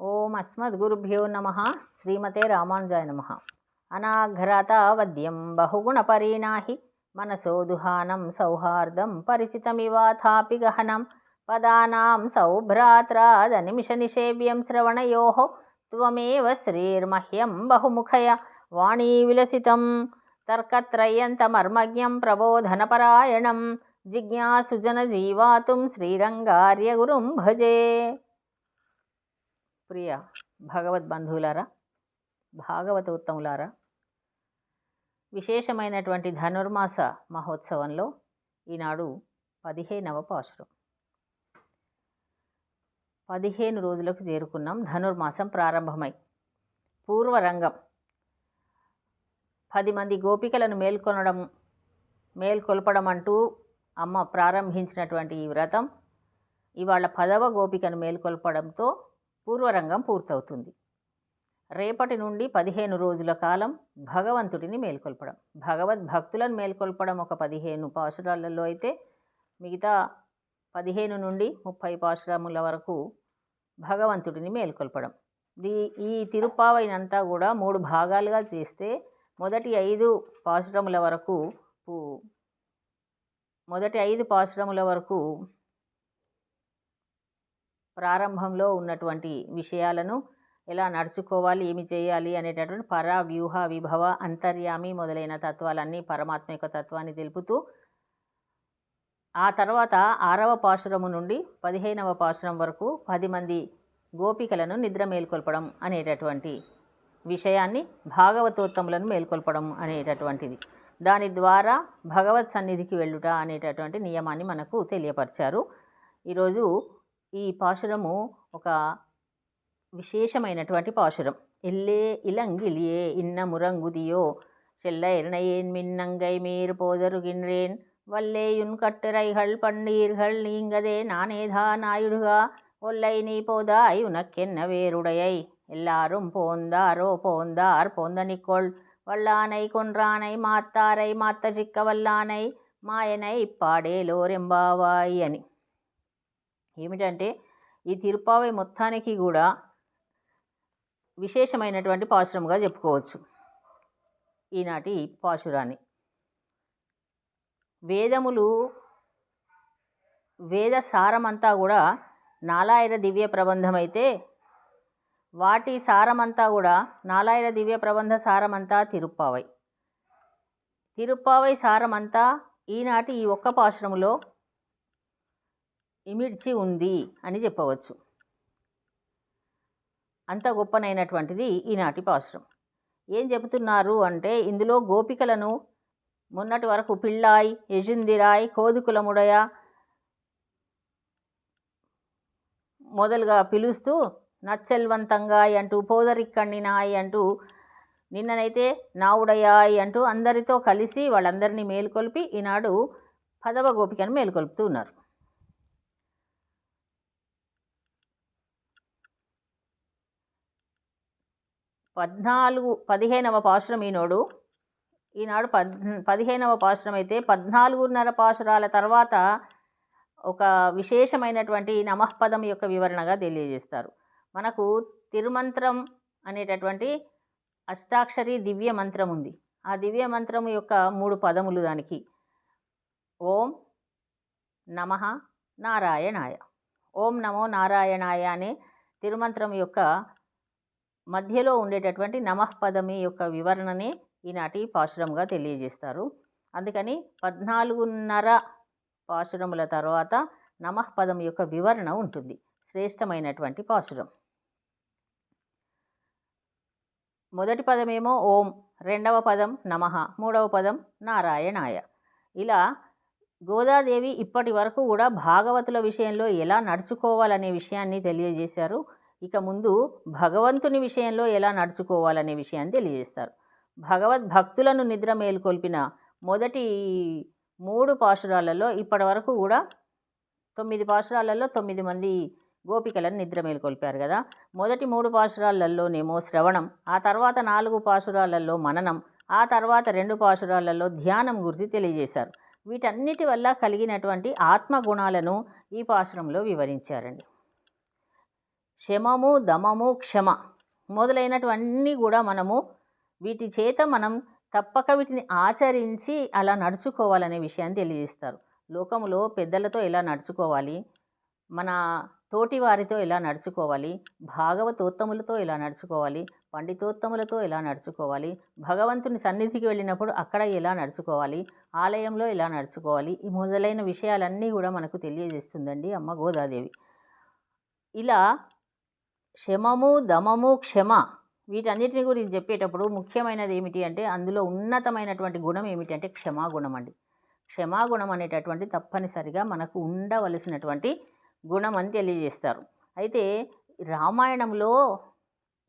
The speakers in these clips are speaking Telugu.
ఓం అస్మద్గురుభ్యో నమ శ్రీమతే రామానుజాయ నమ. అనాఘ్రతావద్యం బహుగుణపరీణాహి మనసోదుహానం సౌహార్దం పరిచితమివాథాపి గహనం పదానాం సౌభ్రాత్రాదనిమిషనిషేవ్యం శ్రవణయో త్వమేవ శ్రీర్మహ్యం బహుముఖయ వాణీ విలసితం తర్కత్రయంతమర్మజ్ఞం ప్రబోధనపరాయణం జిజ్ఞాసుజనజీవాతుం శ్రీరంగార్య గురుం భజే ప్రియ భగవద్బంధువులారా భాగవత ఉత్తములారా విశేషమైనటువంటి ధనుర్మాస మహోత్సవంలో ఈనాడు పదిహేనవ పాశురం. పదిహేను రోజులకు చేరుకున్నాం ధనుర్మాసం ప్రారంభమై. పూర్వరంగం. పది మంది గోపికలను మేల్కొనడం మేల్కొల్పడం అంటూ అమ్మ ప్రారంభించినటువంటి ఈ వ్రతం ఇవాళ పదవ గోపికను మేల్కొల్పడంతో పూర్వరంగం పూర్తవుతుంది. రేపటి నుండి పదిహేను రోజుల కాలం భగవంతుడిని మేల్కొల్పడం. భగవద్భక్తులను మేల్కొల్పడం ఒక పదిహేను పాశురాలలో అయితే మిగతా పదిహేను నుండి ముప్పై పాశురముల వరకు భగవంతుడిని మేల్కొల్పడం. దీ ఈ తిరుప్పావైనంతా కూడా మూడు భాగాలుగా చేస్తే మొదటి ఐదు పాశురముల వరకు మొదటి ఐదు పాశురముల వరకు ప్రారంభంలో ఉన్నటువంటి విషయాలను ఎలా నడుచుకోవాలి ఏమి చేయాలి అనేటటువంటి పర వ్యూహ విభవ అంతర్యామి మొదలైన తత్వాలన్నీ పరమాత్మ యొక్క తత్వాన్ని తెలుపుతూ ఆ తర్వాత ఆరవ పాశురము నుండి పదిహేనవ పాశురం వరకు పది మంది గోపికలను నిద్ర మేల్కొల్పడం అనేటటువంటి విషయాన్ని భాగవతోత్తములను మేల్కొల్పడం అనేటటువంటిది. దాని ద్వారా భగవత్ సన్నిధికి వెళ్ళుట అనేటటువంటి నియమాన్ని మనకు తెలియపరిచారు. ఈరోజు ఈ పాశురము ఒక విశేషమైనటువంటి పాశురం ఎల్లే ఇలంగిలియే ఇన్న మురంగుదియో செல்ல இரணயேன் மின்னங்கை மீர் போதருகின்றேன் வல்லேயுன் கட்டுரைகள் பன்னீர்கள் நீங்கதே நானேதா நாயுடுகா ஒல்லை நீ போதாய் உனக்கென்ன வேறுடையை எல்லாரும் போந்தாரோ போந்தார் போந்தனிக்கொள் வல்லானை கொன்றானை மாத்தாரை மாத்த சிக்க వల్లానై మాయనై పాడేలోరెంబావాయి అని ఏమిటంటే ఈ తిరుపావై మొత్తానికి కూడా విశేషమైనటువంటి పాశురంగా చెప్పుకోవచ్చు. ఈనాటి పాశురాన్ని. వేదములు వేద సారమంతా కూడా నాలాయిర దివ్య ప్రబంధం అయితే వాటి సారమంతా కూడా నాలాయిర దివ్య ప్రబంధ సారమంతా తిరుప్పావై. తిరుప్పావై సారమంతా ఈనాటి ఈ ఒక్క పాశ్రములో ఇమిడ్చి ఉంది అని చెప్పవచ్చు. అంత గొప్పనైనటువంటిది ఈనాటి పాశ్రం. ఏం చెబుతున్నారు అంటే ఇందులో గోపికలను మొన్నటి వరకు పిళ్ళాయ్ యజుందిరాయ్ కోదుకులముడయ మొదలుగా పిలుస్తూ నచ్చల్వంతంగాయ్ అంటూ పోదరిక్కణ్ణినాయ్ అంటూ నిన్ననైతే నావుడయాయ్ అంటూ అందరితో కలిసి వాళ్ళందరినీ మేలుకొల్పి ఈనాడు పదవ గోపికను మేలుకొల్పుతూ ఉన్నారు. పద్నాలుగు పదిహేనవ పాశురం ఈనాడు. ఈనాడు పద్ పదిహేనవ పాశురం అయితే పద్నాలుగున్నర పాశురాల తర్వాత ఒక విశేషమైనటువంటి నమఃపదం యొక్క వివరణగా తెలియజేస్తారు. మనకు తిరుమంత్రం అనేటటువంటి అష్టాక్షరి దివ్య మంత్రం ఉంది. ఆ దివ్య మంత్రం యొక్క మూడు పదములు దానికి. ఓం నమ నారాయణాయ. ఓం నమో నారాయణాయ అనే తిరుమంత్రం యొక్క మధ్యలో ఉండేటటువంటి నమఃపదమి యొక్క వివరణనే ఈనాటి పాశురంగా తెలియజేస్తారు. అందుకని పద్నాలుగున్నర పాశురముల తర్వాత నమఃపదం యొక్క వివరణ ఉంటుంది. శ్రేష్టమైనటువంటి పాశురం. మొదటి పదమేమో ఓం రెండవ పదం నమః మూడవ పదం నారాయణాయ. ఇలా గోదాదేవి ఇప్పటి వరకు కూడా భాగవతుల విషయంలో ఎలా నడుచుకోవాలనే విషయాన్ని తెలియజేశారు. ఇక ముందు భగవంతుని విషయంలో ఎలా నడుచుకోవాలనే విషయాన్ని తెలియజేస్తారు. భగవద్భక్తులను నిద్ర మేల్కొల్పిన మొదటి మూడు పాశురాలలో ఇప్పటి వరకు కూడా తొమ్మిది పాశురాలలో తొమ్మిది మంది గోపికలను నిద్ర మేల్కొల్పారు కదా. మొదటి మూడు పాశురాలలోనేమో శ్రవణం ఆ తర్వాత నాలుగు పాశురాలలో మననం ఆ తర్వాత రెండు పాశురాలలో ధ్యానం గురించి తెలియజేశారు. వీటన్నిటి వల్ల కలిగినటువంటి ఆత్మగుణాలను ఈ పాశురంలో వివరించారండి. శమము దమము క్షమ మొదలైనటువన్నీ కూడా మనము వీటి చేత మనం తప్పక వీటిని ఆచరించి అలా నడుచుకోవాలనే విషయాన్ని తెలియజేస్తారు. లోకములో పెద్దలతో ఎలా నడుచుకోవాలి? మన తోటి వారితో ఎలా నడుచుకోవాలి? భాగవతోత్తములతో ఎలా నడుచుకోవాలి? పండితోత్తములతో ఎలా నడుచుకోవాలి? భగవంతుని సన్నిధికి వెళ్ళినప్పుడు అక్కడ ఎలా నడుచుకోవాలి? ఆలయంలో ఎలా నడుచుకోవాలి? ఈ మొదలైన విషయాలన్నీ కూడా మనకు తెలియజేస్తుందండి అమ్మ గోదాదేవి. ఇలా శమము దమము క్షమ వీటన్నిటిని గురించి చెప్పేటప్పుడు ముఖ్యమైనది ఏమిటి అంటే అందులో ఉన్నతమైనటువంటి గుణం ఏమిటి అంటే క్షమాగుణం అండి. క్షమాగుణం అనేటటువంటి తప్పనిసరిగా మనకు ఉండవలసినటువంటి గుణం అని తెలియజేస్తారు. అయితే రామాయణంలో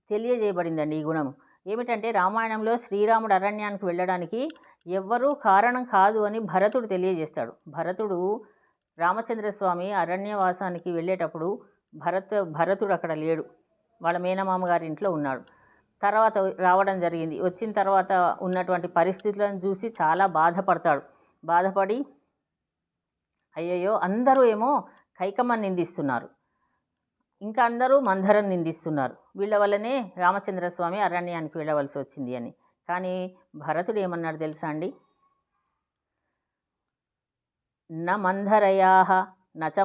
తెలియజేయబడిందండి ఈ గుణం ఏమిటంటే రామాయణంలో శ్రీరాముడు అరణ్యానికి వెళ్ళడానికి ఎవ్వరూ కారణం కాదు అని భరతుడు తెలియజేస్తాడు. భరతుడు రామచంద్రస్వామి అరణ్యవాసానికి వెళ్ళేటప్పుడు భరత్ భరతుడు అక్కడ లేడు. వాళ్ళ మేనమామ గారి ఇంట్లో ఉన్నాడు. తర్వాత రావడం జరిగింది. వచ్చిన తర్వాత ఉన్నటువంటి పరిస్థితులను చూసి చాలా బాధపడతాడు. బాధపడి అయ్యయ్యో అందరూ ఏమో కైకమ్మని నిందిస్తున్నారు. ఇంకా అందరూ మందరం నిందిస్తున్నారు. వీళ్ళ వల్లనే రామచంద్రస్వామి అరణ్యానికి వెళ్ళవలసి వచ్చింది అని. కానీ భరతుడు ఏమన్నాడు తెలుసా అండి? న మంధరయా నచ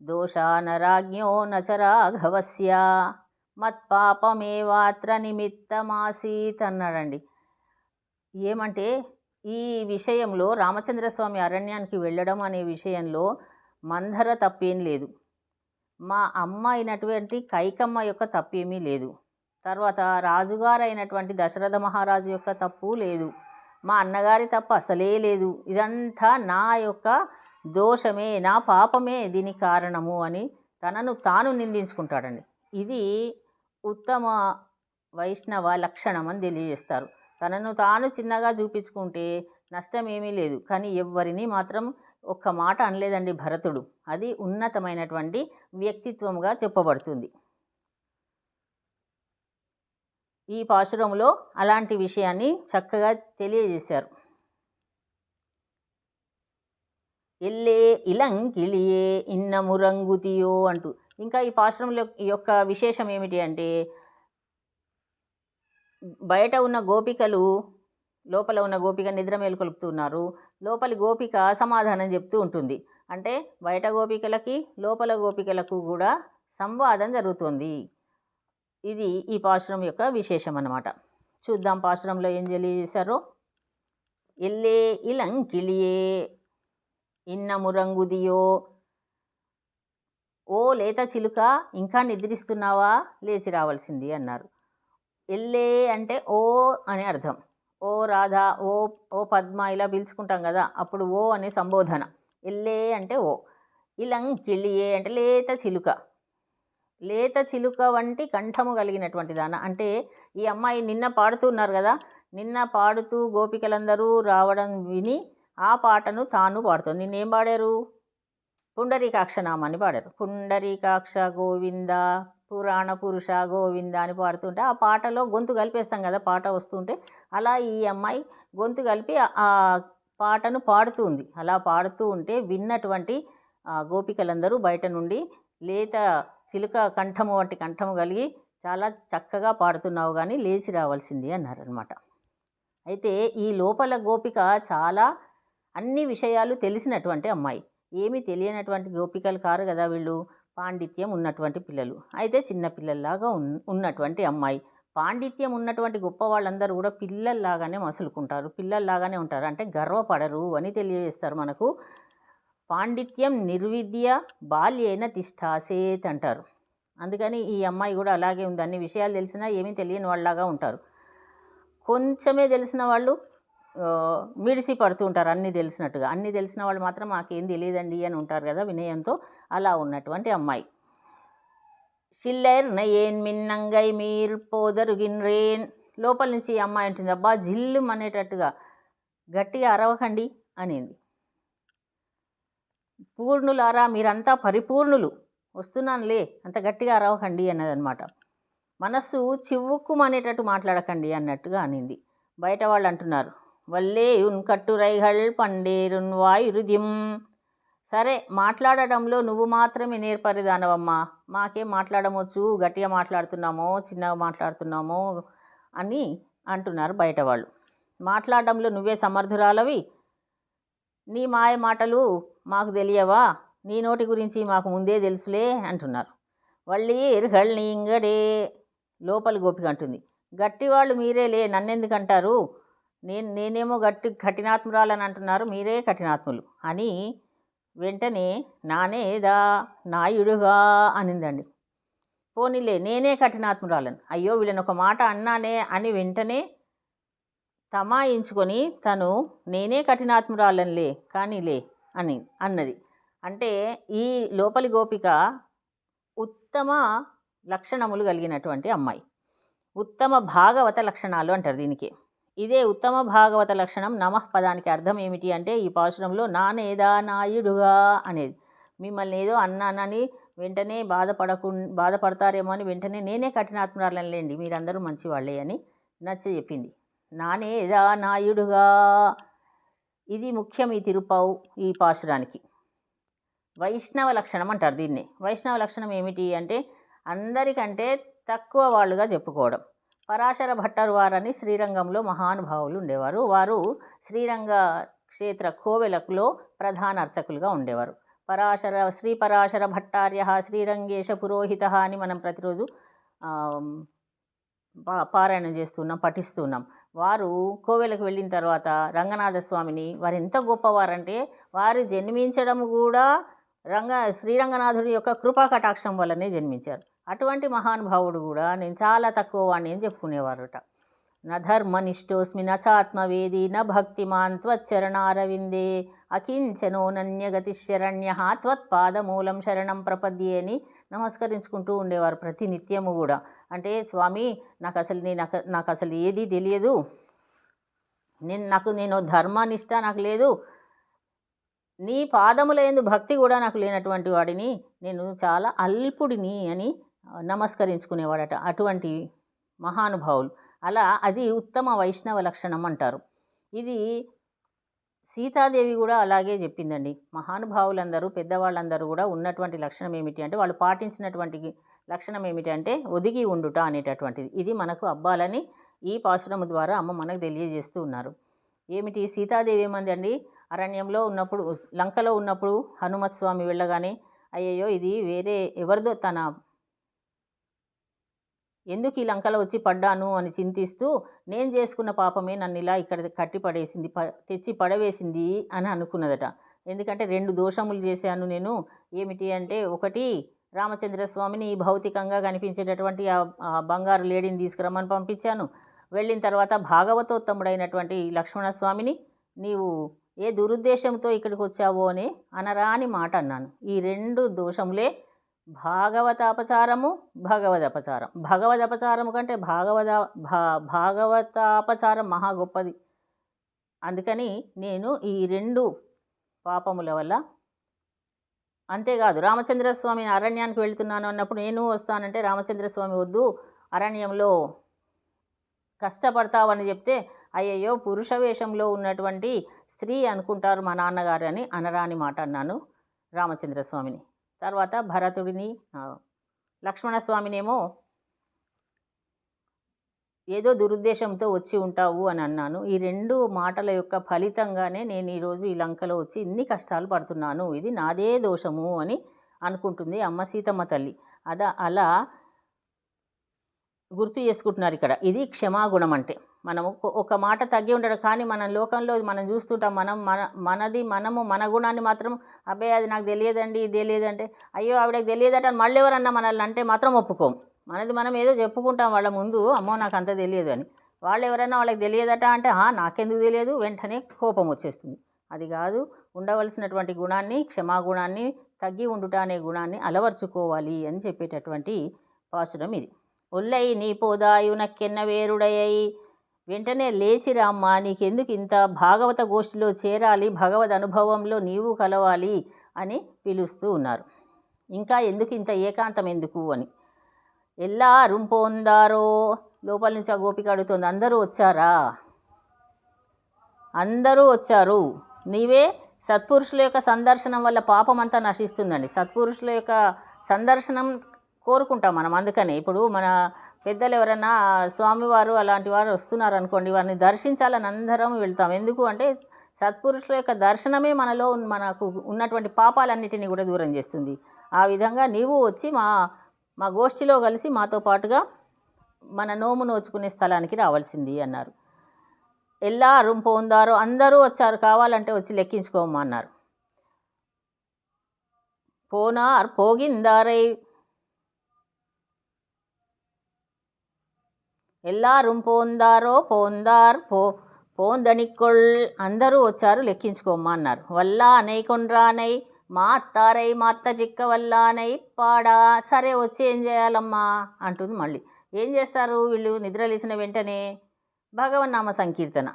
మాతురస్యా దోషానరాజ్ఞో నచ రాఘవస్య మత్పాపమేవాత్ర నిమిత్తమాసీత్ అన్నాడండి. ఏమంటే ఈ విషయంలో రామచంద్రస్వామి అరణ్యానికి వెళ్ళడం అనే విషయంలో మంధర తప్పేం లేదు. మా అమ్మ అయినటువంటి కైకమ్మ యొక్క తప్పేమీ లేదు. తర్వాత రాజుగారు అయినటువంటి దశరథ మహారాజు యొక్క తప్పు లేదు. మా అన్నగారి తప్పు అసలే లేదు. ఇదంతా నా యొక్క దోషమే నా పాపమే దీనికి కారణము అని తనను తాను నిందించుకుంటాడండి. ఇది ఉత్తమ వైష్ణవ లక్షణం అని తెలియజేస్తారు. తనను తాను చిన్నగా చూపించుకుంటే నష్టం ఏమీ లేదు. కానీ ఎవ్వరిని మాత్రం ఒక్క మాట అనలేదండి భరతుడు. అది ఉన్నతమైనటువంటి వ్యక్తిత్వంగా చెప్పబడుతుంది. ఈ పాశురంలో అలాంటి విషయాన్ని చక్కగా తెలియజేశారు. ఎల్లే ఇలంకిళియే ఇన్నమురంగుతియో అంటూ. ఇంకా ఈ పాశ్రంలో యొక్క విశేషం ఏమిటి అంటే బయట ఉన్న గోపికలు లోపల ఉన్న గోపిక నిద్ర మేలుకొలుపుతున్నారు లోపలి గోపిక సమాధానం చెప్తూ ఉంటుంది. అంటే బయట గోపికలకి లోపల గోపికలకు కూడా సంవాదం జరుగుతుంది. ఇది ఈ పాశ్రం యొక్క విశేషం అన్నమాట. చూద్దాం పాశ్రంలో ఏం తెలియజేశారో ఎల్లే ఇలంకిళియే ఇన్నమురంగుదియో ఓ లేత చిలుక ఇంకా నిద్రిస్తున్నావా? లేచి రావాల్సింది అన్నారు. ఎల్లే అంటే ఓ అని అర్థం. ఓ రాధా ఓ ఓ పద్మ ఇలా పిలుచుకుంటాం కదా అప్పుడు ఓ అనే సంబోధన. ఎల్లే అంటే ఓ. ఇలం కిళియే అంటే లేత చిలుక. లేత చిలుక వంటి కంఠము కలిగినటువంటి దాన. అంటే ఈ అమ్మాయి నిన్న పాడుతూ ఉన్నారు కదా నిన్న పాడుతూ గోపికలందరూ రావడం విని ఆ పాటను తాను పాడుతుంది. నిన్నేం పాడారు? పుండరీకాక్షనామాన్ని పాడారు. పుండరీకాక్ష గోవింద పురాణ పురుష గోవింద అని పాడుతుంటే ఆ పాటలో గొంతు కలిపేస్తాం కదా పాట వస్తుంటే అలా ఈ అమ్మాయి గొంతు కలిపి ఆ పాటను పాడుతుంది. అలా పాడుతూ ఉంటే విన్నటువంటి గోపికలందరూ బయట నుండి లేత చిలుక కంఠము వంటి కంఠము కలిగి చాలా చక్కగా పాడుతున్నావు కానీ లేచి రావాల్సింది అన్నారనమాట అయితే ఈ లోపల గోపిక చాలా అన్ని విషయాలు తెలిసినటువంటి అమ్మాయి. ఏమీ తెలియనటువంటి గోపికలు కారు కదా వీళ్ళు? పాండిత్యం ఉన్నటువంటి పిల్లలు. అయితే చిన్న పిల్లల్లాగా ఉన్నటువంటి అమ్మాయి. పాండిత్యం ఉన్నటువంటి గొప్ప వాళ్ళందరూ కూడా పిల్లల్లాగానే మసులుకుంటారు. పిల్లల్లాగానే ఉంటారు. అంటే గర్వపడరు అని తెలియజేస్తారు మనకు. పాండిత్యం నిర్విద్య బాల్యైన తిష్టాసేత్ అంటారు. అందుకని ఈ అమ్మాయి కూడా అలాగే ఉంది. అన్ని విషయాలు తెలిసినా ఏమీ తెలియని వాళ్ళలాగా ఉంటారు. కొంచెమే తెలిసిన వాళ్ళు మిడిసి పడుతూ ఉంటారు అన్నీ తెలిసినట్టుగా. అన్నీ తెలిసిన వాళ్ళు మాత్రం మాకేం తెలియదండి అని ఉంటారు కదా వినయంతో అలా ఉన్నటువంటి అమ్మాయి. షిల్లైర్ నయేన్ మిన్నంగై మీర్ పోదరుగిన్రేన్ లోపల నుంచి ఈ అమ్మాయి ఉంటుంది అబ్బా జిల్లు అనేటట్టుగా గట్టిగా అరవకండి అనింది. పూర్ణులారా మీరంతా పరిపూర్ణులు. వస్తున్నానులే అంత గట్టిగా అరవకండి అన్నదనమాట. మనస్సు చివుక్కుమనేటట్టు మాట్లాడకండి అన్నట్టుగా అనింది. బయట వాళ్ళు అంటున్నారు వల్లేయున్ కట్టురైహళ్ పండేరున్ వాయురుదిం. సరే మాట్లాడటంలో నువ్వు మాత్రమే నేర్పరిదానవమ్మా మాకేం మాట్లాడమొచ్చు గట్టిగా మాట్లాడుతున్నామో చిన్నగా మాట్లాడుతున్నామో అని అంటున్నారు బయట వాళ్ళు మాట్లాడడంలో నువ్వే సమర్థురాలవి. నీ మాయ మాటలు మాకు తెలియవా? నీ నోటి గురించి మాకు ముందే తెలుసులే అంటున్నారు. వళ్ళీ ఎరుహళ్ళని ఇంగడే లోపలి గోపిక అంటుంది. గట్టివాళ్ళు మీరేలే నన్నెందుకు అంటారు నేను నేనేమో గట్టి కఠినాత్మురాలని అంటున్నారు మీరే కఠినాత్ములు. అని వెంటనే నానేదా నాయుడుగా అనిందండి. పోనీలే నేనే కఠినాత్మురాలను. అయ్యో వీళ్ళని ఒక మాట అన్నానే అని వెంటనే తమాయించుకొని తను నేనే కఠినాత్మురాలనులే కానీలే అని అన్నది. అంటే ఈ లోపలి గోపిక ఉత్తమ లక్షణములు కలిగినటువంటి అమ్మాయి. ఉత్తమ భాగవత లక్షణాలు అంటారు దీనికి. ఇదే ఉత్తమ భాగవత లక్షణం నమః పదానికి అర్థం ఏమిటి అంటే ఈ పాశురంలో నానేదా నాయుడుగా అనేది. మిమ్మల్ని ఏదో అన్నానని వెంటనే బాధపడకు బాధపడతారేమో అని వెంటనే నేనే కఠినాత్మరాలను లేండి మీరందరూ మంచివాళ్ళే అని నచ్చ చెప్పింది. నానేదా నాయుడుగా. ఇది ముఖ్యం ఈ తిరుపావు ఈ పాశురానికి. వైష్ణవ లక్షణం అంటారు దీన్ని. వైష్ణవ లక్షణం ఏమిటి అంటే అందరికంటే తక్కువ వాళ్ళుగా చెప్పుకోవడం. పరాశర భట్టర్ వారని శ్రీరంగంలో మహానుభావులు ఉండేవారు. వారు శ్రీరంగ క్షేత్ర కోవెలకులో ప్రధాన అర్చకులుగా ఉండేవారు. పరాశర శ్రీ పరాశర భట్టార్య శ్రీరంగేశ పురోహిత అని మనం ప్రతిరోజు పారాయణం చేస్తున్నాం పఠిస్తున్నాం. వారు కోవెలకు వెళ్ళిన తర్వాత రంగనాథ స్వామిని వారు ఎంత గొప్పవారంటే వారు జన్మించడం కూడా రంగ శ్రీరంగనాథుడి యొక్క కృపా కటాక్షం వల్లనే జన్మించారు. అటువంటి మహానుభావుడు కూడా నేను చాలా తక్కువ వాడిని అని చెప్పుకునేవారట. న ధర్మనిష్టోస్మి నచాత్మవేది న భక్తిమాన్ త్వచ్చరణారవిందే అకించనోనన్యగతి శరణ్య త్వత్పాదమూలం శరణం ప్రపద్యే అని నమస్కరించుకుంటూ ఉండేవారు ప్రతి నిత్యము కూడా. అంటే స్వామి నాకు అసలు నేను నాకు- నాకు అసలు ఏది తెలియదు. నేను నాకు నేను ధర్మనిష్ట నాకు లేదు. నీ పాదములందు భక్తి కూడా నాకు లేనటువంటి వాడిని నేను చాలా అల్పుడిని అని నమస్కరించుకునేవాడట. అటువంటి మహానుభావులు. అలా అది ఉత్తమ వైష్ణవ లక్షణం అంటారు. ఇది సీతాదేవి కూడా అలాగే చెప్పిందండి. మహానుభావులందరూ పెద్దవాళ్ళందరూ కూడా ఉన్నటువంటి లక్షణం ఏమిటి అంటే వాళ్ళు పాటించినటువంటి లక్షణం ఏమిటి అంటే ఒదిగి ఉండుట అనేటటువంటిది. ఇది మనకు అబ్బాలని ఈ పాశురము ద్వారా అమ్మ మనకు తెలియజేస్తూ ఉన్నారు. ఏమిటి? సీతాదేవి ఏమంది అండి అరణ్యంలో ఉన్నప్పుడు లంకలో ఉన్నప్పుడు హనుమత్ స్వామి వెళ్ళగానే అయ్యయ్యో ఇది వేరే ఎవరిదో తన ఎందుకు ఈ లంకలో వచ్చి పడ్డాను అని చింతిస్తూ నేను చేసుకున్న పాపమే నన్ను ఇలా ఇక్కడ కట్టి పడేసింది ప తెచ్చి పడవేసింది అని అనుకున్నదట. ఎందుకంటే రెండు దోషములు చేశాను నేను. ఏమిటి అంటే ఒకటి రామచంద్రస్వామిని భౌతికంగా కనిపించేటటువంటి ఆ ఆ బంగారు లేడీని తీసుకురమ్మని పంపించాను. వెళ్ళిన తర్వాత భాగవతోత్తముడైనటువంటి లక్ష్మణస్వామిని నీవు ఏ దురుద్దేశంతో ఇక్కడికి వచ్చావో అని అనరాని మాట అన్నాను. ఈ రెండు దోషములే భాగవతాపచారము భగవదపచారం. భగవదపచారము కంటే భాగవత భా భాగవతాపచారం మహా గొప్పది. అందుకని నేను ఈ రెండు పాపముల వల్ల అంతేకాదు రామచంద్రస్వామి అరణ్యానికి వెళ్తున్నాను అన్నప్పుడు నేను వస్తానంటే రామచంద్రస్వామి వద్దు అరణ్యంలో కష్టపడతావని చెప్తే అయ్యయ్యో పురుష వేషంలో ఉన్నటువంటి స్త్రీ అనుకుంటారు మా నాన్నగారు అని అనరాని మాట అన్నాను రామచంద్రస్వామిని. తర్వాత భరతుడిని లక్ష్మణస్వామినేమో ఏదో దురుద్దేశంతో వచ్చి ఉంటావు అని అన్నాను. ఈ రెండు మాటల యొక్క ఫలితంగానే నేను ఈరోజు ఈ లంకలో వచ్చి ఇన్ని కష్టాలు పడుతున్నాను. ఇది నాదే దోషము అని అనుకుంటుంది అమ్మ సీతమ్మ తల్లి. అదా అలా గుర్తు చేసుకుంటున్నారు ఇక్కడ. ఇది క్షమాగుణం అంటే. మనం ఒక- ఒక మాట తగ్గి ఉండడం కానీ మన లోకంలో మనం చూస్తుంటాం మనం మన మనది మనము మన గుణాన్ని మాత్రం అబ్బాయి అది నాకు తెలియదండి ఇది తెలియదంటే అయ్యో ఆవిడకి తెలియదట అని మళ్ళీ ఎవరన్నా మనల్ని అంటే మాత్రం ఒప్పుకోం మనది మనం ఏదో చెప్పుకుంటాం వాళ్ళ ముందు అమ్మో నాకు అంత తెలియదు అని. వాళ్ళు ఎవరైనా వాళ్ళకి తెలియదట అంటే నాకెందుకు తెలియదు? వెంటనే కోపం వచ్చేస్తుంది. అది కాదు ఉండవలసినటువంటి గుణాన్ని క్షమాగుణాన్ని తగ్గి ఉండుట అనే గుణాన్ని అలవర్చుకోవాలి అని చెప్పేటటువంటి పాసురం ఇది. ఒల్లై నీ పోదాయు నక్కెన్న వేరుడయ్యి వెంటనే లేచి రామ్మా నీకెందుకు ఇంత భాగవత గోష్ఠిలో చేరాలి భగవద్ అనుభవంలో నీవు కలవాలి అని పిలుస్తూ ఉన్నారు. ఇంకా ఎందుకు ఇంత ఏకాంతం ఎందుకు అని. ఎలా పొందారో లోపల నుంచి ఆ గోపిక అడుగుతుంది. అందరూ వచ్చారా? అందరూ వచ్చారు. నీవే సత్పురుషుల యొక్క సందర్శనం వల్ల పాపం అంతా నశిస్తుందండి. సత్పురుషుల యొక్క సందర్శనం కోరుకుంటాం మనం. అందుకనే ఇప్పుడు మన పెద్దలు ఎవరైనా స్వామివారు అలాంటి వారు వస్తున్నారు అనుకోండి వారిని దర్శించాలని అందరం వెళ్తాం. ఎందుకు అంటే సత్పురుషుల యొక్క దర్శనమే మనలో మనకు ఉన్నటువంటి పాపాలన్నిటిని కూడా దూరం చేస్తుంది. ఆ విధంగా నీవు వచ్చి మా మా గోష్ఠిలో కలిసి మాతో పాటుగా మన నోము నోచుకునే స్థలానికి రావాల్సింది అన్నారు. ఎల్లారు పోందారు అందరూ వచ్చారు కావాలంటే వచ్చి లెక్కించుకోమన్నారు. పోనార్ పోగిందారై ఎల్లాரும் పోందారో పోందార్ పో పోందనికొల్ అందరూ వచ్చారు లెక్కించుకోమ్మా అన్నారు. వల్లా అనై కొండ్రానై మా అత్తారై మా అత్త చిక్క వల్లానై పాడా సరే వచ్చి ఏం చేయాలమ్మా? అంటుంది మళ్ళీ. ఏం చేస్తారు వీళ్ళు నిద్రలేసిన వెంటనే? భగవన్నామ సంకీర్తన.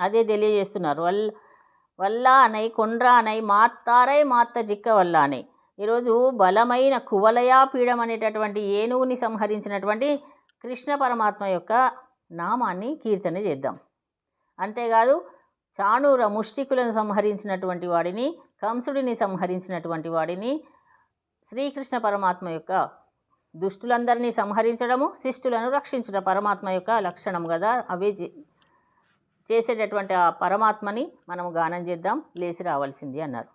అదే తెలియజేస్తున్నారు. వల్ వల్ల అనై కొండ్రానై మాత్తారై మాత్త జిక్క వల్లానై. ఈరోజు బలమైన కువలయా పీడం అనేటటువంటి ఏనుగుని సంహరించినటువంటి కృష్ణ పరమాత్మ యొక్క నామాన్ని కీర్తన చేద్దాం. అంతేకాదు చాణూర ముష్టికులను సంహరించినటువంటి వాడిని కంసుడిని సంహరించినటువంటి వాడిని శ్రీకృష్ణ పరమాత్మ యొక్క దుష్టులందరినీ సంహరించడము శిష్టులను రక్షించడం పరమాత్మ యొక్క లక్షణం కదా అవే చే- చేసేటటువంటి ఆ పరమాత్మని మనము గానం చేద్దాం. లేచి రావాల్సింది అన్నారు.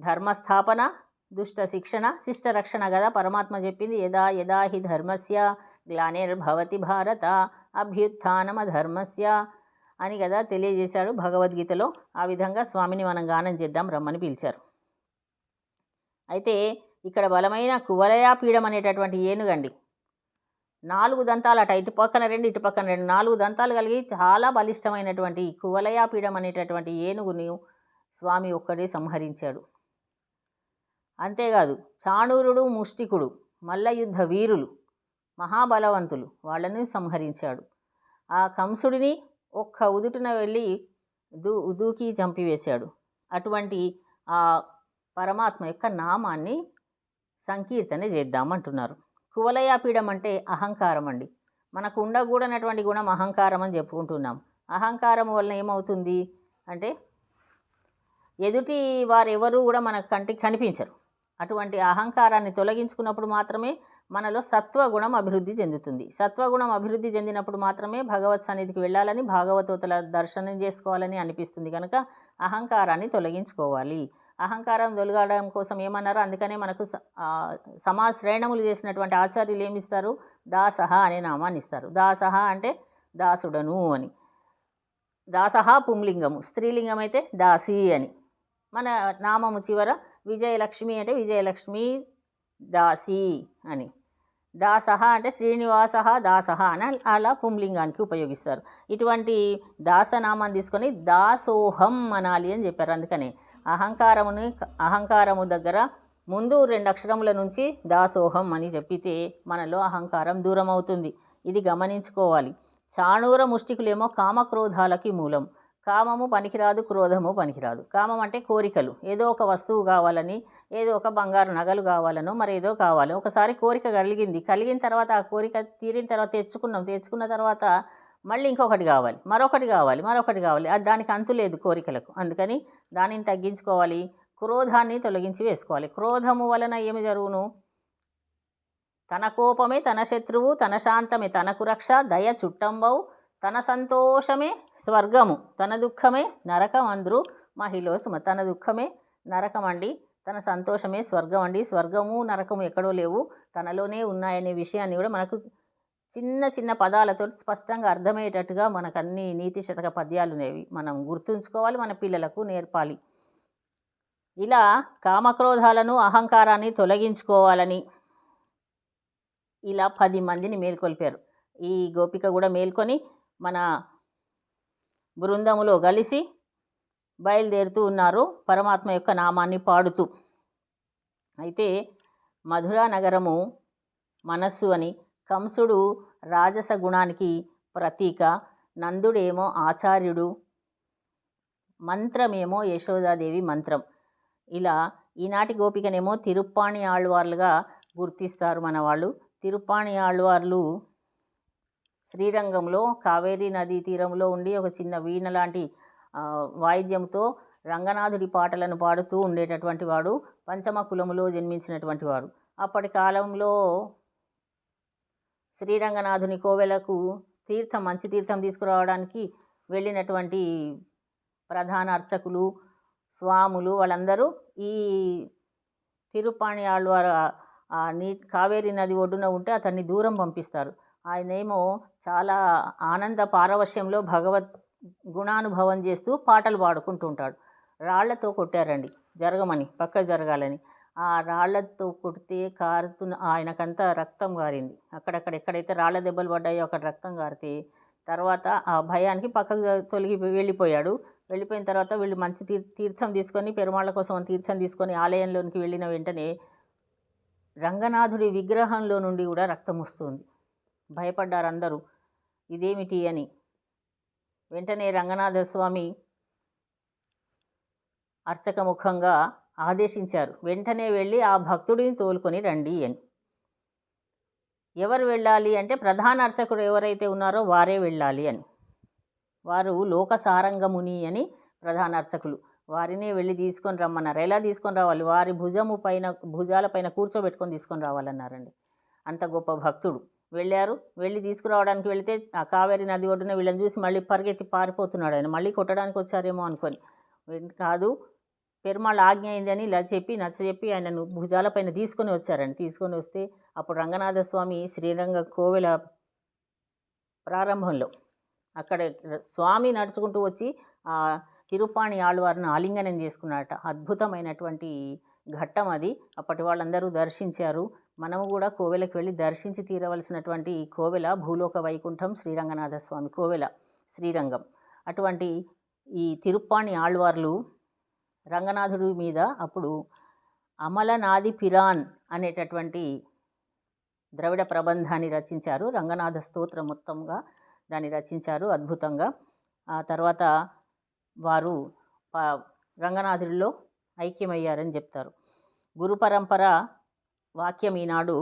ధర్మస్థాపన దుష్ట శిక్షణ శిష్ట రక్షణ కదా పరమాత్మ చెప్పింది. యదా యదా హి ధర్మస్య గ్లానిర్భవతి భారత అభ్యుత్నమ ధర్మస్య అని కదా తెలియజేశాడు భగవద్గీతలో. ఆ విధంగా స్వామిని మనం గానం చేద్దాం రమ్మని పిలిచారు. అయితే ఇక్కడ బలమైన కువలయాపీడం అనేటటువంటి ఏనుగండి. నాలుగు దంతాలు అట ఇటు పక్కన రెండు ఇటు పక్కన రెండు నాలుగు దంతాలు కలిగి చాలా బలిష్టమైనటువంటి కువలయాపీడం అనేటటువంటి ఏనుగుని స్వామి ఒక్కడే సంహరించాడు. అంతేకాదు చాణూరుడు ముష్టికుడు మల్లయుద్ధ వీరులు మహాబలవంతులు వాళ్ళని సంహరించాడు. ఆ కంసుడిని ఒక్క ఉదుటున వెళ్ళి దూ దూకి చంపివేశాడు. అటువంటి ఆ పరమాత్మ యొక్క నామాన్ని సంకీర్తన చేద్దామంటున్నారు. కువలయాపీడం అంటే అహంకారం అండి. మనకు ఉండకూడనటువంటి గుణం అహంకారం అని చెప్పుకుంటున్నాం. అహంకారం వలన ఏమవుతుంది అంటే ఎదుటి వారెవరూ కూడా మన కంటికి కనిపించరు. అటువంటి అహంకారాన్ని తొలగించుకున్నప్పుడు మాత్రమే మనలో సత్వగుణం అభివృద్ధి చెందుతుంది. సత్వగుణం అభివృద్ధి చెందినప్పుడు మాత్రమే భగవత్ సన్నిధికి వెళ్ళాలని భాగవతోతల దర్శనం చేసుకోవాలని అనిపిస్తుంది కనుక అహంకారాన్ని తొలగించుకోవాలి. అహంకారం తొలగడం కోసం ఏమన్నారు అందుకనే మనకు స- సమాజ శ్రేణములు చేసినటువంటి ఆచార్యులు ఏమిస్తారు? దాసహ అనే నామాన్ని ఇస్తారు. దాసహ అంటే దాసుడను అని. దాసహ పుంలింగము. స్త్రీలింగం అయితే దాసి అని. మన నామము చివర విజయలక్ష్మి అంటే విజయలక్ష్మి దాసి అని. దాసహ అంటే శ్రీనివాస దాసహ అని అలా పుంలింగానికి ఉపయోగిస్తారు. ఇటువంటి దాసనామాన్ని తీసుకొని దాసోహం అనాలి అని చెప్పారు అందుకనే. అహంకారముని అహంకారము దగ్గర ముందు రెండు అక్షరముల నుంచి దాసోహం అని చెప్పితే మనలో అహంకారం దూరం అవుతుంది ఇది గమనించుకోవాలి. చాణూర ముష్టికులేమో కామక్రోధాలకి మూలం. కామము పనికిరాదు క్రోధము పనికిరాదు. కామం అంటే కోరికలు. ఏదో ఒక వస్తువు కావాలని ఏదో ఒక బంగారు నగలు కావాలనో మరి ఏదో కావాలి. ఒకసారి కోరిక కలిగింది. కలిగిన తర్వాత ఆ కోరిక తీరిన తర్వాత తెచ్చుకున్నాం. తెచ్చుకున్న తర్వాత మళ్ళీ ఇంకొకటి కావాలి. మరొకటి కావాలి. మరొకటి కావాలి. అది దానికి అంతు లేదు కోరికలకు. అందుకని దానిని తగ్గించుకోవాలి. క్రోధాన్ని తొలగించి వేసుకోవాలి. క్రోధము వలన ఏమి జరుగును? తన కోపమే తన శత్రువు తన శాంతమే తనకు రక్ష దయ చుట్టంబవు తన సంతోషమే స్వర్గము తన దుఃఖమే నరకం అందరూ మహిళ సుమ. తన దుఃఖమే నరకం అండి తన సంతోషమే స్వర్గం అండి స్వర్గము నరకము ఎక్కడో లేవు తనలోనే ఉన్నాయనే విషయాన్ని కూడా మనకు చిన్న చిన్న పదాలతో స్పష్టంగా అర్థమయ్యేటట్టుగా మనకు అన్ని నీతి శతక పద్యాలు అనేవి మనం గుర్తుంచుకోవాలి మన పిల్లలకు నేర్పాలి. ఇలా కామక్రోధాలను అహంకారాన్ని తొలగించుకోవాలని ఇలా పది మందిని మేల్కొల్పారు. ఈ గోపిక కూడా మేల్కొని మన బృందములో కలిసి బయలుదేరుతూ ఉన్నారు పరమాత్మ యొక్క నామాన్ని పాడుతూ. అయితే మధురా నగరము మనస్సు అని కంసుడు రాజస గుణానికి ప్రతీక. నందుడేమో ఆచార్యుడు. మంత్రమేమో యశోదాదేవి మంత్రం. ఇలా ఈనాటి గోపికనేమో తిరుప్పాణి ఆళ్వార్లుగా గుర్తిస్తారు మన వాళ్ళు తిరుప్పాణి ఆళ్వార్లు శ్రీరంగంలో కావేరీ నదీ తీరంలో ఉండి ఒక చిన్న వీణ లాంటి వాయిద్యంతో రంగనాథుడి పాటలను పాడుతూ ఉండేటటువంటి వాడు పంచమ కులములో జన్మించినటువంటి వాడు. అప్పటి కాలంలో శ్రీరంగనాథుని కోవెలకు తీర్థం మంచి తీర్థం తీసుకురావడానికి వెళ్ళినటువంటి ప్రధాన అర్చకులు స్వాములు వాళ్ళందరూ ఈ తిరుపాణి ఆళ్వారు ఆ నీ కావేరీ నది ఒడ్డున ఉంటే అతన్ని దూరం పంపిస్తారు. ఆయనేమో చాలా ఆనంద పారవశ్యంలో భగవత్ గుణానుభవం చేస్తూ పాటలు పాడుకుంటూ ఉంటాడు రాళ్ళతో కొట్టారండి. జరగమని పక్క జరగాలని. ఆ రాళ్ళతో కొడితే కారుతున్న ఆయనకంతా రక్తం గారింది. అక్కడక్కడ ఎక్కడైతే రాళ్ళ దెబ్బలు పడ్డాయో అక్కడ రక్తం గారితే తర్వాత ఆ భయానికి పక్కకు తొలగి వెళ్ళిపోయాడు. వెళ్ళిపోయిన తర్వాత వీళ్ళు మంచి తీర్ తీర్థం తీసుకొని పెరుమాళ్ళ కోసం తీర్థం తీసుకొని ఆలయంలోనికి వెళ్ళిన వెంటనే రంగనాథుడి విగ్రహంలో నుండి కూడా రక్తం వస్తుంది. భయపడ్డారు అందరూ ఇదేమిటి అని? వెంటనే రంగనాథ స్వామి అర్చక ముఖంగా ఆదేశించారు. వెంటనే వెళ్ళి ఆ భక్తుడిని తోలుకొని రండి అని. ఎవరు వెళ్ళాలి అంటే ప్రధాన అర్చకుడు ఎవరైతే ఉన్నారో వారే వెళ్ళాలి అని. వారు లోకసారంగముని అని ప్రధాన అర్చకులు. వారినే వెళ్ళి తీసుకొని రమ్మన్నారు. ఎలా తీసుకొని రావాలి? వారి భుజము పైన భుజాల పైన కూర్చోబెట్టుకొని తీసుకొని రావాలన్నారండి. అంత గొప్ప భక్తుడు. వెళ్ళారు. వెళ్ళి తీసుకురావడానికి వెళితే ఆ కావేరి నది ఒడ్డున వీళ్ళని చూసి మళ్ళీ పరిగెత్తి పారిపోతున్నాడు ఆయన. మళ్ళీ కొట్టడానికి వచ్చారేమో అనుకొని. కాదు. పెరుమాళ్ ఆజ్ఞ అయిందని ఇలా చెప్పి నచ్చ చెప్పి ఆయనను భుజాలపైన తీసుకొని వచ్చారని. తీసుకొని వస్తే అప్పుడు రంగనాథ స్వామి శ్రీరంగ కోవెల ప్రారంభంలో అక్కడ స్వామి నడుచుకుంటూ వచ్చి ఆ తిరుపాణి ఆళ్వారిని ఆలింగనం చేసుకున్నారట. అద్భుతమైనటువంటి ఘట్టం అది. అప్పటి వాళ్ళందరూ దర్శించారు. మనము కూడా కోవెలకు వెళ్ళి దర్శించి తీరవలసినటువంటి కోవెల భూలోక వైకుంఠం శ్రీరంగనాథ స్వామి కోవెల శ్రీరంగం. అటువంటి ఈ తిరుప్పాణి ఆళ్వార్లు రంగనాథుడి మీద అప్పుడు అమలనాది పిరాన్ అనేటటువంటి ద్రవిడ ప్రబంధాన్ని రచించారు. రంగనాథ స్తోత్రం మొత్తంగా దాన్ని రచించారు అద్భుతంగా. ఆ తర్వాత వారు రంగనాథుడిలో ఐక్యమయ్యారని చెప్తారు. గురు పరంపర వాక్యం ఈనాడు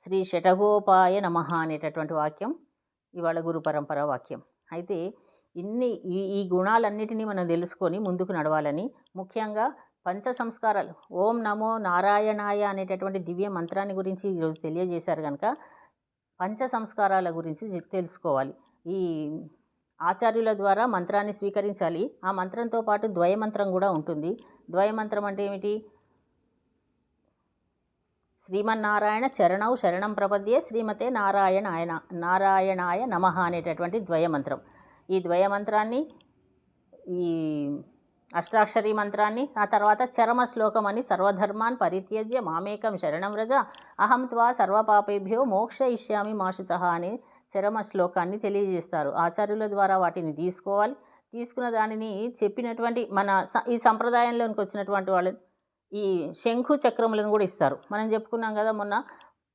శ్రీ షటగోపాయ నమ అనేటటువంటి వాక్యం ఇవాళ గురు పరంపర వాక్యం. అయితే ఇన్ని ఈ ఈ గుణాలన్నిటినీ మనం తెలుసుకొని ముందుకు నడవాలని ముఖ్యంగా పంచ సంస్కారాలు ఓం నమో నారాయణాయ అనేటటువంటి దివ్య మంత్రాన్ని గురించి ఈరోజు తెలియజేశారు కనుక పంచ సంస్కారాల గురించి తెలుసుకోవాలి. ఈ ఆచార్యుల ద్వారా మంత్రాన్ని స్వీకరించాలి. ఆ మంత్రంతో పాటు ద్వయమంత్రం కూడా ఉంటుంది. ద్వయమంత్రం అంటే ఏమిటి? శ్రీమన్నారాయణ చరణౌ శరణం ప్రపద్యే శ్రీమతే నారాయణాయ నారాయణాయ నమ అనేటటువంటి ద్వయమంత్రం. ఈ ద్వయమంత్రాన్ని ఈ అష్టాక్షరి మంత్రాన్ని ఆ తర్వాత చరమ శ్లోకం అని సర్వధర్మాన్ పరిత్యజ్య మామేకం శరణం రజ అహం త్వా సర్వపాపేభ్యో మోక్ష ఇష్యామి మాషుచహ అని చరమ శ్లోకాన్ని తెలియజేస్తారు. ఆచార్యుల ద్వారా వాటిని తీసుకోవాలి. తీసుకున్న దానిని చెప్పినటువంటి మన ఈ సంప్రదాయంలోనికి వచ్చినటువంటి వాళ్ళు ఈ శంఖు చక్రములను కూడా ఇస్తారు. మనం చెప్పుకున్నాం కదా మొన్న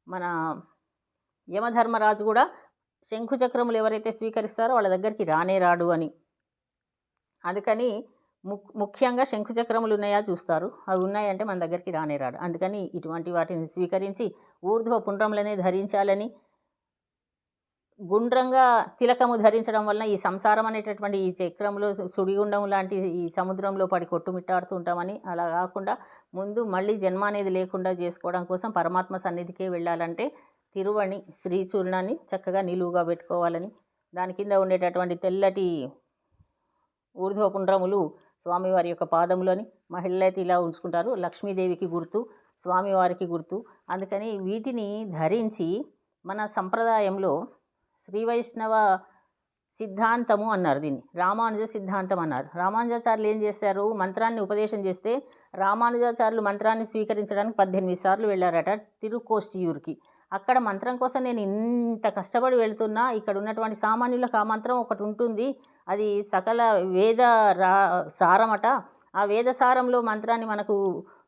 మన యమధర్మరాజు కూడా శంఖు చక్రములు ఎవరైతే స్వీకరిస్తారో వాళ్ళ దగ్గరికి రానే రాడు అని. అందుకని ముఖ్యంగా శంఖు చక్రములు ఉన్నాయా చూస్తారు. అవి ఉన్నాయంటే మన దగ్గరికి రానే రాడు. అందుకని ఇటువంటి వాటిని స్వీకరించి ఊర్ధ్వ పుండ్రములనే ధరించాలని గుండ్రంగా తిలకము ధరించడం వలన ఈ సంసారం అనేటటువంటి ఈ చక్రంలో సుడిగుండం లాంటి ఈ సముద్రంలో పడి కొట్టుమిట్టాడుతూ ఉంటామని అలా కాకుండా ముందు మళ్ళీ జన్మ అనేది లేకుండా చేసుకోవడం కోసం పరమాత్మ సన్నిధికే వెళ్ళాలంటే తిరువణి శ్రీచూర్ణాన్ని చక్కగా నిలువుగా పెట్టుకోవాలని దాని కింద ఉండేటటువంటి తెల్లటి ఊర్ధ్వపుండ్రములు స్వామివారి యొక్క పాదములని మహిళలైతే ఇలా ఉంచుకుంటారు. లక్ష్మీదేవికి గుర్తు స్వామివారికి గుర్తు. అందుకని వీటిని ధరించి మన సంప్రదాయంలో శ్రీ వైష్ణవ సిద్ధాంతము అన్నారు దీన్ని. రామానుజ సిద్ధాంతం అన్నారు. రామానుజాచార్యులు ఏం చేశారు? మంత్రాన్ని ఉపదేశం చేస్తే రామానుజాచార్యులు మంత్రాన్ని స్వీకరించడానికి పద్దెనిమిది సార్లు వెళ్ళారట తిరుకోష్టియూర్కి అక్కడ మంత్రం కోసం నేను ఇంత కష్టపడి వెళ్తున్నా ఇక్కడ ఉన్నటువంటి సామాన్యులకు ఆ మంత్రం ఒకటి ఉంటుంది. అది సకల వేద రా సారమట. ఆ వేద సారంలో మంత్రాన్ని మనకు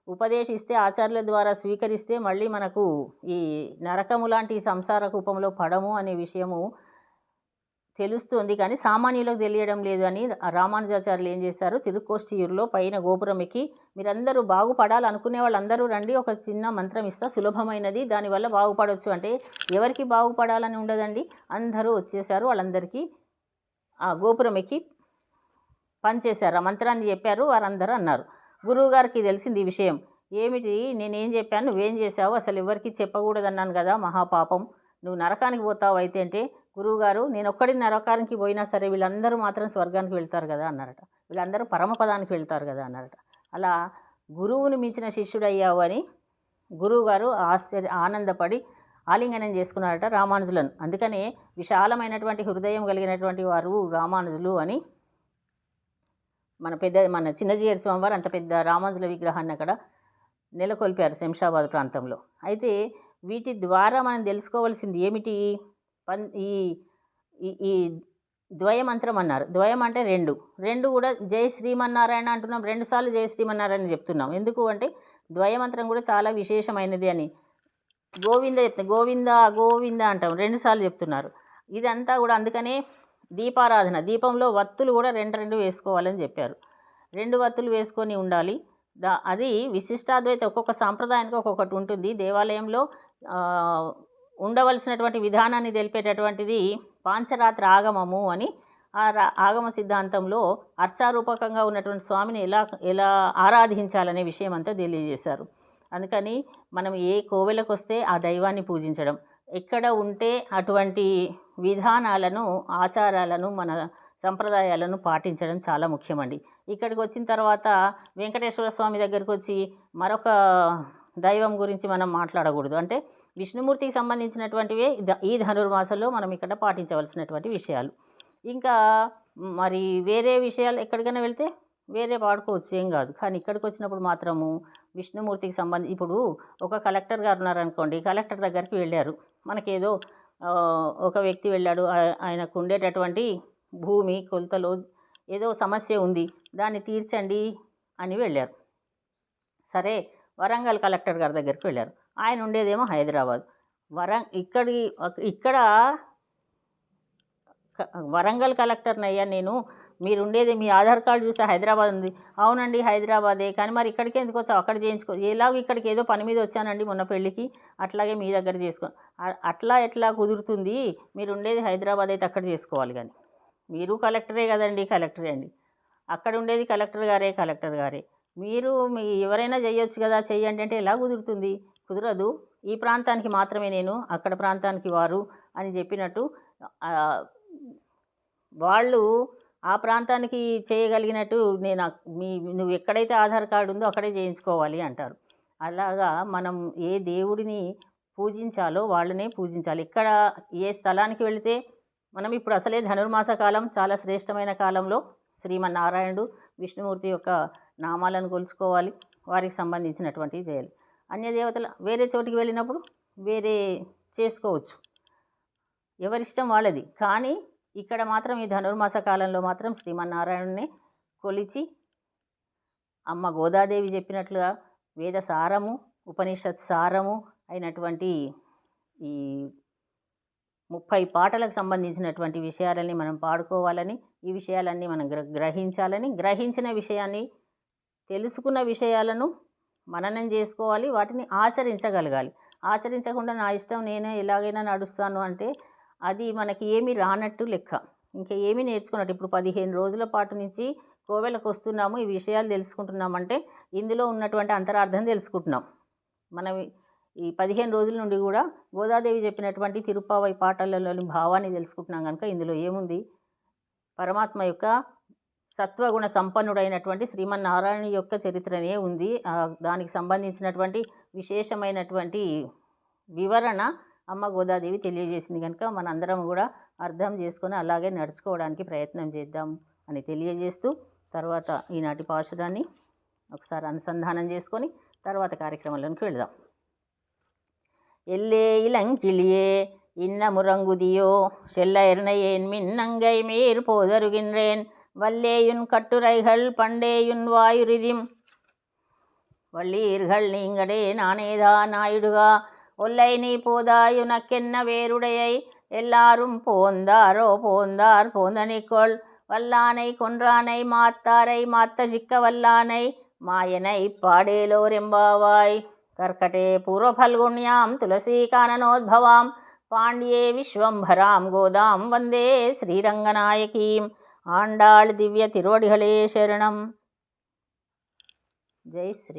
ఉపదేశిస్తే ఆచార్యుల ద్వారా స్వీకరిస్తే మళ్ళీ మనకు ఈ నరకము లాంటి సంసార కూపంలో పడము అనే విషయము తెలుస్తుంది. కానీ సామాన్యులకు తెలియడం లేదు అని రామానుజాచార్యులు ఏం చేశారు? తిరుకోష్టియూరులో పైన గోపురం ఎక్కి మీరందరూ బాగుపడాలనుకునే వాళ్ళందరూ రండి ఒక చిన్న మంత్రం ఇస్తా సులభమైనది దానివల్ల బాగుపడవచ్చు అంటే ఎవరికి బాగుపడాలని ఉండదండి. అందరూ వచ్చేసారు వాళ్ళందరికీ ఆ గోపురం ఎక్కి పనిచేశారు. ఆ మంత్రాన్ని చెప్పారు వారందరూ అన్నారు. గురువుగారికి తెలిసింది ఈ విషయం. ఏమిటి? నేనేం చెప్పాను? నువ్వేం చేశావు? అసలు ఎవరికి చెప్పకూడదన్నాను కదా మహాపాపం. నువ్వు నరకానికి పోతావు అయితే అంటే గురువుగారు నేను ఒక్కడి నరకానికి పోయినా సరే వీళ్ళందరూ మాత్రం స్వర్గానికి వెళ్తారు కదా అన్నారట. వీళ్ళందరూ పరమపదానికి వెళ్తారు కదా అన్నారట. అలా గురువుని మించిన శిష్యుడయ్యావు అని గురువుగారు ఆశ్చర్య ఆనందపడి ఆలింగనం చేసుకున్నారట రామానుజులను. అందుకనే విశాలమైనటువంటి హృదయం కలిగినటువంటి వారు రామానుజులు అని మన పెద్ద మన చిన్నజీయర్ స్వామివారు అంత పెద్ద రామాంజుల విగ్రహాన్ని అక్కడ నెలకొల్పారు శంషాబాద్ ప్రాంతంలో. అయితే వీటి ద్వారా మనం తెలుసుకోవాల్సింది ఏమిటి? పన్ ఈ ఈ- ద్వయమంత్రం అన్నారు. ద్వయం అంటే రెండు. రెండు కూడా జై శ్రీమన్నారాయణ అంటున్నాం. రెండు సార్లు జై శ్రీమన్నారాయణ చెప్తున్నాం. ఎందుకు అంటే ద్వయమంత్రం కూడా చాలా విశేషమైనది అని గోవింద చెప్తే గోవింద గోవింద అంటాం. రెండు సార్లు చెప్తున్నారు. ఇదంతా కూడా అందుకనే దీపారాధన దీపంలో వత్తులు కూడా రెండు రెండు వేసుకోవాలని చెప్పారు. రెండు వత్తులు వేసుకొని ఉండాలి. దా అది విశిష్టాద్వైత ఒక్కొక్క సాంప్రదాయానికి ఒక్కొక్కటి ఉంటుంది. దేవాలయంలో ఉండవలసినటువంటి విధానాన్ని తెలిపేటటువంటిది పాంచరాత్రి ఆగమము అని ఆ రా- ఆగమ సిద్ధాంతంలో అర్చారూపకంగా ఉన్నటువంటి స్వామిని ఎలా ఎలా ఆరాధించాలనే విషయం అంతా తెలియజేశారు. అందుకని మనం ఏ కోవెలకు వస్తే ఆ దైవాన్ని పూజించడం. ఎక్కడ ఉంటే అటువంటి విధానాలను ఆచారాలను మన సంప్రదాయాలను పాటించడం చాలా ముఖ్యమండి. ఇక్కడికి వచ్చిన తర్వాత వెంకటేశ్వర స్వామి దగ్గరికి వచ్చి మరొక దైవం గురించి మనం మాట్లాడకూడదు. అంటే విష్ణుమూర్తికి సంబంధించినటువంటివే ఈ ధనుర్మాసంలో మనం ఇక్కడ పాటించవలసినటువంటి విషయాలు. ఇంకా మరి వేరే విషయాలు ఎక్కడికైనా వెళ్తే వేరే వాడుకోవచ్చు ఏం కాదు. కానీ ఇక్కడికి వచ్చినప్పుడు మాత్రము విష్ణుమూర్తికి సంబంధించి ఇప్పుడు ఒక కలెక్టర్ గారు ఉన్నారనుకోండి కలెక్టర్ దగ్గరికి వెళ్ళారు. మనకేదో ఒక వ్యక్తి వెళ్ళాడు. ఆయనకు ఉండేటటువంటి భూమి కొలతలో ఏదో సమస్య ఉంది. దాన్ని తీర్చండి అని వెళ్ళారు. సరే వరంగల్ కలెక్టర్ గారి దగ్గరికి వెళ్ళారు. ఆయన ఉండేదేమో హైదరాబాద్. వరం ఇక్కడి ఇక్కడ వరంగల్ కలెక్టర్ని అయ్యా నేను మీరు ఉండేది మీ ఆధార్ కార్డు చూస్తే హైదరాబాద్ ఉంది. అవునండి హైదరాబాదే. కానీ మరి ఇక్కడికి ఎందుకు వచ్చావు? అక్కడ చేయించుకో. ఎలాగో ఇక్కడికి ఏదో పని మీద వచ్చానండి మొన్న పెళ్ళికి. అట్లాగే మీ దగ్గర చేసుకో. అట్లా ఎట్లా కుదురుతుంది? మీరు ఉండేది హైదరాబాద్ అయితే అక్కడ చేసుకోవాలి కానీ. మీరు కలెక్టరే కదండి కలెక్టరే అండి. అక్కడ ఉండేది కలెక్టర్ గారే కలెక్టర్ గారే. మీరు మీ ఎవరైనా చేయొచ్చు కదా చెయ్యండి అంటే ఎలా కుదురుతుంది? కుదరదు. ఈ ప్రాంతానికి మాత్రమే నేను అక్కడ ప్రాంతానికి వారు అని చెప్పినట్టు వాళ్ళు ఆ ప్రాంతానికి చేయగలిగినట్టు నేను మీ నువ్వు ఎక్కడైతే ఆధార్ కార్డు ఉందో అక్కడే చేయించుకోవాలి అంటారు. అలాగా మనం ఏ దేవుడిని పూజించాలో వాళ్ళనే పూజించాలి. ఇక్కడ ఏ స్థలానికి వెళితే మనం ఇప్పుడు అసలే ధనుర్మాస కాలం చాలా శ్రేష్టమైన కాలంలో శ్రీమన్నారాయణుడు విష్ణుమూర్తి యొక్క నామాలను కొలుచుకోవాలి వారికి సంబంధించినటువంటివి చేయాలి అన్య దేవతల వేరే చోటికి వెళ్ళినప్పుడు వేరే చేసుకోవచ్చు. ఎవరిష్టం వాళ్ళది. కానీ ఇక్కడ మాత్రం ఈ ధనుర్మాస కాలంలో మాత్రం శ్రీమన్నారాయణుని కొలిచి అమ్మ గోదాదేవి చెప్పినట్లుగా వేద సారము ఉపనిషత్ సారము అయినటువంటి ఈ ముప్పై పాటలకు సంబంధించినటువంటి విషయాలని మనం పాడుకోవాలని ఈ విషయాలన్నీ మనం గ్ర గ్రహించాలని గ్రహించిన విషయాన్ని తెలుసుకున్న విషయాలను మననం చేసుకోవాలి వాటిని ఆచరించగలగాలి. ఆచరించకుండా నా ఇష్టం నేనే ఎలాగైనా నడుస్తాను అంటే అది మనకి ఏమీ రానట్టు లెక్క. ఇంకా ఏమీ నేర్చుకున్నట్టు. ఇప్పుడు పదిహేను రోజుల పాటు నుంచి కోవెలకు వస్తున్నాము ఈ విషయాలు తెలుసుకుంటున్నామంటే ఇందులో ఉన్నటువంటి అంతరార్థం తెలుసుకుంటున్నాం. మనం ఈ పదిహేను రోజుల నుండి కూడా గోదాదేవి చెప్పినటువంటి తిరుప్పావై పాటలలోని భావాన్ని తెలుసుకుంటున్నాం కనుక ఇందులో ఏముంది? పరమాత్మ యొక్క సత్వగుణ సంపన్నుడైనటువంటి శ్రీమన్నారాయణ యొక్క చరిత్రనే ఉంది. దానికి సంబంధించినటువంటి విశేషమైనటువంటి వివరణ అమ్మ గోదాదేవి తెలియజేసింది కనుక మనందరం కూడా అర్థం చేసుకొని అలాగే నడుచుకోవడానికి ప్రయత్నం చేద్దాం అని తెలియజేస్తూ తర్వాత ఈనాటి పాశురాన్ని ఒకసారి అనుసంధానం చేసుకొని తర్వాత కార్యక్రమంలోకి వెళదాం எல்லே இளங்கிளியே இன்னமுறங்குதியோ செல்ல எருணையேன் மின்னங்கை மேற் போதருகின்றேன் வல்லேயுன் கட்டுரைகள் பண்டேயுன் வாயுரிதிம் வள்ளீர்கள் நீங்களே நானேதா நாயுடுகா ஒல்லை நீ போதாய் உனக்கென்ன வேருடையை? எல்லாரும் போந்தாரோ? போந்தார் போந்தனிக்கொள் வல்லானை கொன்றானை மாத்தாரை மாத்த சிக்க வல்லானை மாயனை பாடேலோரெம்பாவாய் கர்க்கட்டே பூர்வபல்குண்யாம் துளசி கானனோத்பவாம் பாண்டியே விஸ்வம்பராம் கோதாம். வந்தே ஸ்ரீரங்கநாயகீம். ஆண்டாள் திவ்ய திருவடிகளே சரணம். ஜெய் ஸ்ரீ